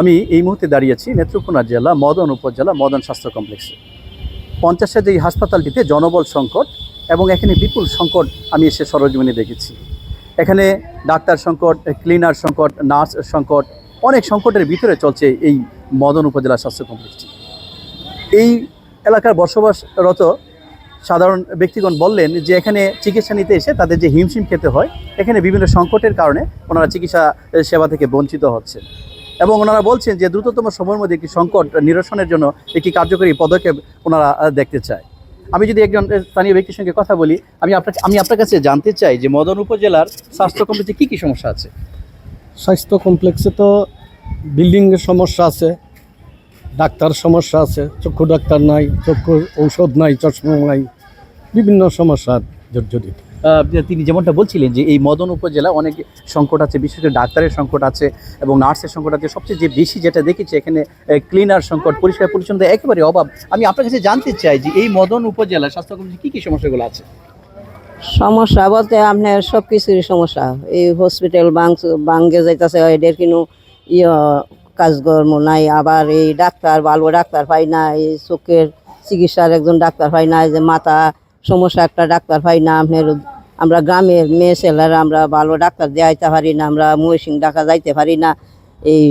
আমি এই মুহূর্তে দাঁড়িয়েছি নেত্রকোনা জেলা মদন উপজেলা মদন স্বাস্থ্য কমপ্লেক্সে। পঞ্চাশের যে হাসপাতালটিতে জনবল সংকট এবং এখানে বিপুল সংকট আমি এসে সরজমিনে দেখেছি। এখানে ডাক্তার সংকট, ক্লিনার সংকট, নার্স সংকট, অনেক সংকটের ভিতরে চলছে এই মদন উপজেলা স্বাস্থ্য কমপ্লেক্সটি। এই এলাকার বসবাসরত সাধারণ ব্যক্তিগণ বললেন যে এখানে চিকিৎসা নিতে এসে তাদের যে হিমশিম খেতে হয়, এখানে বিভিন্ন সংকটের কারণে ওনারা চিকিৎসা সেবা থেকে বঞ্চিত হচ্ছে এবং ওনারা বলছেন যে দ্রুততম সময়ের মধ্যে একটি সংকট নিরসনের জন্য একটি কার্যকরী পদক্ষেপ ওনারা দেখতে চায়। আমি যদি একজন স্থানীয় ব্যক্তির সঙ্গে কথা বলি, আমি আপনাকে আমি আপনার কাছে জানতে চাই যে মদন উপজেলার স্বাস্থ্য কমপ্লেক্সে কী কী সমস্যা আছে? স্বাস্থ্য কমপ্লেক্সে তো বিল্ডিংয়ের সমস্যা আছে, ডাক্তার সমস্যা আছে, চক্ষু ডাক্তার নাই, চক্ষুর ঔষধ নাই, চশমা নাই, বিভিন্ন সমস্যা জর্জরিত। তিনি যেমনটা বলছিলেন যে এই মদন উপজেলা অনেক সংকট আছে, বিশেষ করে ডাক্তারের সংকট আছে এবং নার্সের সংকট আছে। সবচেয়ে যে বেশি যেটা দেখেছি এখানে ক্লিনার সংকট, পরিষ্কার পরিচ্ছন্ন একেবারে অভাব। আমি আপনার কাছে জানতে চাই যে এই মদন উপজেলা স্বাস্থ্য কমপ্লেক্সে কী কী সমস্যাগুলো আছে? সমস্যা বলতে আপনার সব কিছুরই সমস্যা। এই হসপিটাল বাঙ্গে যাইতেছে এদের কিন্তু ইয়ে কাজকর্ম নাই, আবার এই ডাক্তার, ভালো ডাক্তার পাই না এই চোখের চিকিৎসার একজন ডাক্তার পাই না যে মাথা সমস্যা একটা ডাক্তার পাই না আপনার আমরা গ্রামের মেয়ে ছেলেরা আমরা ভালো ডাক্তার দেওয়াইতে পারি না, আমরা মহিষিং ডাকা যাইতে পারি না। এই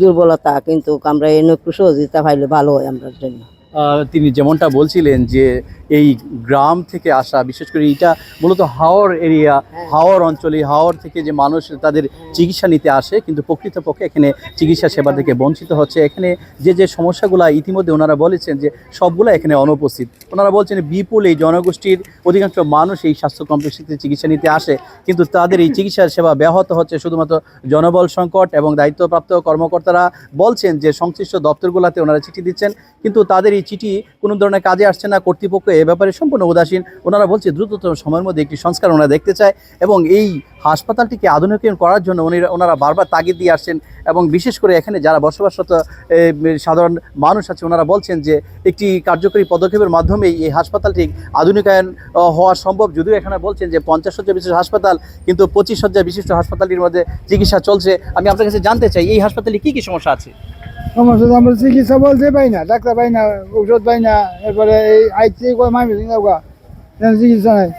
দুর্বলতা কিন্তু আমরা এনে একটু দিতে পাইলে ভালো হয় আমরা জন্য। তিনি যেমনটা বলছিলেন যে এই গ্রাম থেকে আসা বিশেষ করে এটা মূলত হাওর এরিয়া হাওর অঞ্চলে হাওর থেকে যে মানুষ তাদের চিকিৎসা নিতে আসে কিন্তু প্রকৃতপক্ষে এখানে চিকিৎসা সেবা থেকে বঞ্চিত হচ্ছে। এখানে যে যে সমস্যাগুলো ইতিমধ্যে ওনারা বলেছেন যে সবগুলো এখানে অনুপস্থিত। ওনারা বলছেন বিপুল এই জনগোষ্ঠীর অধিকাংশ মানুষ এই স্বাস্থ্য কমপ্লেক্সে চিকিৎসা নিতে আসে কিন্তু তাদের এই চিকিৎসা সেবা ব্যাহত হচ্ছে শুধুমাত্র জনবল সংকট এবং দায়িত্বপ্রাপ্ত কর্মকর্তারা বলছেন যে সংশ্লিষ্ট দপ্তরগুলোতে ওনারা চিঠি দিচ্ছেন কিন্তু তাদের এই চিঠি কোনো ধরনের কাজে আসছে না, কর্তৃপক্ষ এ ব্যাপারে সম্পূর্ণ উদাসীন। ওনারা বলছে, দ্রুততম সময়ের মধ্যে একটি সংস্কার ওনারা দেখতে চায় এবং এই হাসপাতালটিকে আধুনিকীকরণ করার জন্য উনি, ওনারা বারবার তাগিদ দিয়ে আসছেন এবং বিশেষ করে এখানে যারা বসবাসরত সাধারণ মানুষ আছে, ওনারা বলছেন যে একটি কার্যকরী পদক্ষেপের মাধ্যমেই এই হাসপাতালটি আধুনিকায়ন হওয়া সম্ভব। যদিও এখানে বলছেন যে পঞ্চাশ শয্যা বিশিষ্ট হাসপাতাল, কিন্তু পঁচিশ শয্যা বিশিষ্ট হাসপাতালটির মধ্যে চিকিৎসা চলছে। আমি আপনার কাছে জানতে চাই, এই হাসপাতালে কী কী সমস্যা আছে? সমস্যা তো আমরা চিকিৎসা বলতে পাই না, ডাক্তার পাই না, ঔষধ পাই না, এরপরে এই আইসি মামি চিকিৎসা নাই।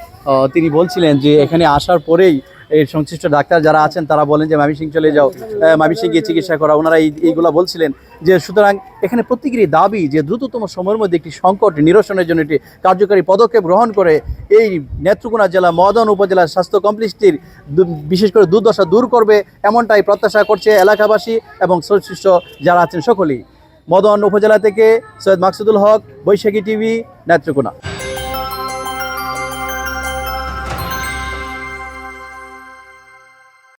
তিনি বলছিলেন যে এখানে আসার পরেই এই সংশ্লিষ্ট ডাক্তার যারা আছেন, তারা বলেন যে মামিসিং চলে যাও মামিসিং গিয়ে চিকিৎসা করা ওনারা এই এইগুলো বলছিলেন যে সুতরাং এখানে প্রত্যেকেরই দাবি যে দ্রুততম সময়ের মধ্যে একটি সংকট নিরসনের জন্য একটি কার্যকরী পদক্ষেপ গ্রহণ করে এই নেত্রকোনা জেলা মদন উপজেলার স্বাস্থ্য কমপ্লেক্সটির বিশেষ করে দুর্দশা দূর করবে এমনটাই প্রত্যাশা করছে এলাকাবাসী এবং সংশ্লিষ্ট যারা আছেন সকলেই। মদন উপজেলা থেকে সৈয়দ মাকসুদুল হক, বৈশাখী টিভি, নেত্রকোনা।